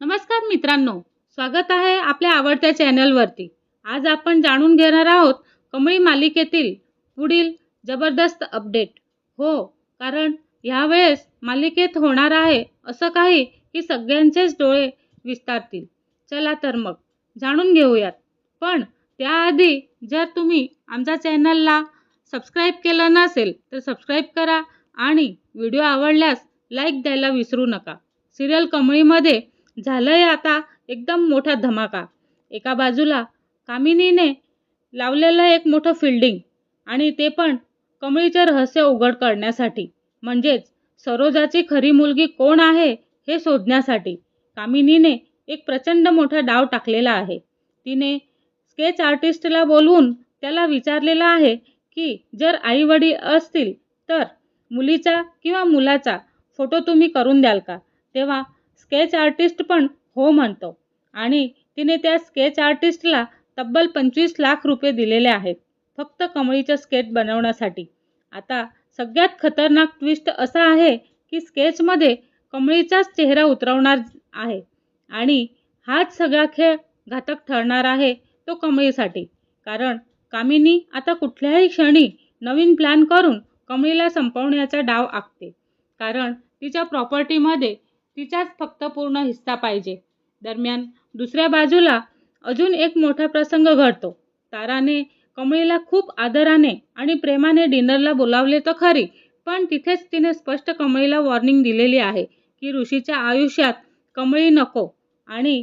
नमस्कार मित्रांनो स्वागत आहे आपल्या आवडत्या चॅनलवरती. आज आपण जाणून घेणार आहोत कमळी मालिकेतील पुढील जबरदस्त अपडेट. हो कारण यावेळेस मालिकेत होणार आहे असं काही की सगळ्यांचेच डोळे विस्तारतील. चला तर मग जाणून घेऊयात. पण त्याआधी जर तुम्ही आमच्या चॅनलला सबस्क्राईब केलं नसेल तर सबस्क्राईब करा आणि व्हिडिओ आवडल्यास लाईक द्यायला विसरू नका. सिरियल कमळीमध्ये झालंय आता एकदम मोठा धमाका. एका बाजूला कामिनीने लावलेलं एक मोठं फिल्डिंग आणि ते पण कमळीचे रहस्य उघड करण्यासाठी. म्हणजेच सरोजाची खरी मुलगी कोण आहे हे शोधण्यासाठी कामिनीने एक प्रचंड मोठा डाव टाकलेला आहे. तिने स्केच आर्टिस्टला बोलवून त्याला विचारलेलं आहे की जर आईवडील असतील तर मुलीचा किंवा मुलाचा फोटो तुम्ही करून द्याल का? तेव्हा स्केच आर्टिस्ट पण हो म्हणतो. आणि तिने त्या स्केच आर्टिस्टला तब्बल पंचवीस लाख रुपये दिलेले आहेत फक्त कमळीच्या स्केच बनवण्यासाठी. आता सगळ्यात खतरनाक ट्विस्ट असा आहे की स्केचमध्ये कमळीचाच चेहरा उतरवणार आहे आणि हाच सगळा खेळ घातक ठरणार आहे तो कमळीसाठी. कारण कामिनी आता कुठल्याही क्षणी नवीन प्लॅन करून कमळीला संपवण्याचा डाव आखते. कारण तिच्या प्रॉपर्टीमध्ये तिचाच फक्त पूर्ण हिस्सा पाहिजे. दरम्यान दुसऱ्या बाजूला अजून एक मोठा प्रसंग घडतो. ताराने कमळीला खूप आदराने आणि प्रेमाने डिनरला बोलावले तर खरी पण तिथेच तिने स्पष्ट कमळीला वॉर्निंग दिलेली आहे की ऋषीच्या आयुष्यात कमळी नको. आणि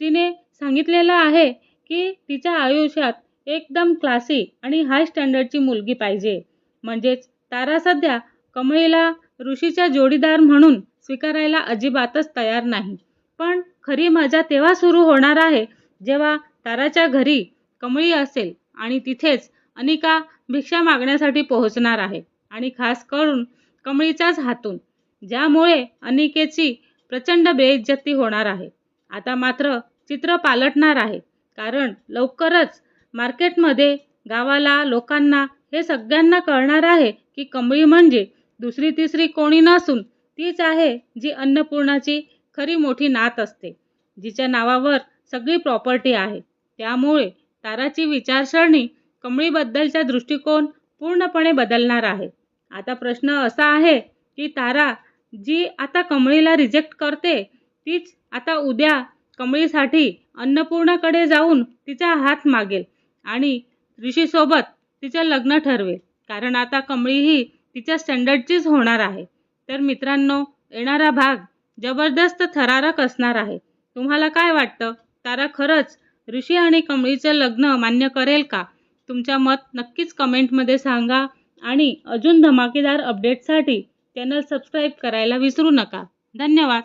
तिने सांगितलेलं आहे की तिच्या आयुष्यात एकदम क्लासी आणि हाय स्टँडर्डची मुलगी पाहिजे. म्हणजेच तारा सध्या कमळीला ऋषीच्या जोडीदार म्हणून स्वीकारायला अजिबातच तयार नाही. पण खरी मजा तेव्हा सुरू होणार आहे जेव्हा ताराच्या घरी कमळी असेल आणि तिथेच अनिका भिक्षा मागण्यासाठी पोहोचणार आहे. आणि खास करून कमळीच्याच हातून ज्यामुळे अनिकेची प्रचंड बेइज्जती होणार आहे. आता मात्र चित्र पालटणार आहे कारण लवकरच मार्केटमध्ये गावाला लोकांना हे सगळ्यांना कळणार आहे की कमळी म्हणजे दुसरी तिसरी कोणी नसून तीच आहे जी अन्नपूर्णाची खरी मोठी नात असते. जिच्या नावावर सगळी प्रॉपर्टी आहे. त्यामुळे ताराची विचारसरणी कमळीबद्दलचा दृष्टिकोन पूर्णपणे बदलणार आहे. आता प्रश्न असा आहे की तारा जी आता कमळीला रिजेक्ट करते तीच आता उद्या कमळीसाठी अन्नपूर्णाकडे जाऊन तिचा हात मागेल आणि ऋषीसोबत तिचं लग्न ठरवेल. कारण आता कमळी ही तिच्या स्टँडर्डचीच होणार आहे. तर मित्रांनो येणारा भाग जबरदस्त थरारक असणार आहे. तुम्हाला काय वाटतं? तारा खरंच ऋषी आणि कमळीचं लग्न मान्य करेल का? तुमच्या मत नक्कीच कमेंटमध्ये सांगा आणि अजून धमाकेदार अपडेटसाठी चॅनल सबस्क्राईब करायला विसरू नका. धन्यवाद.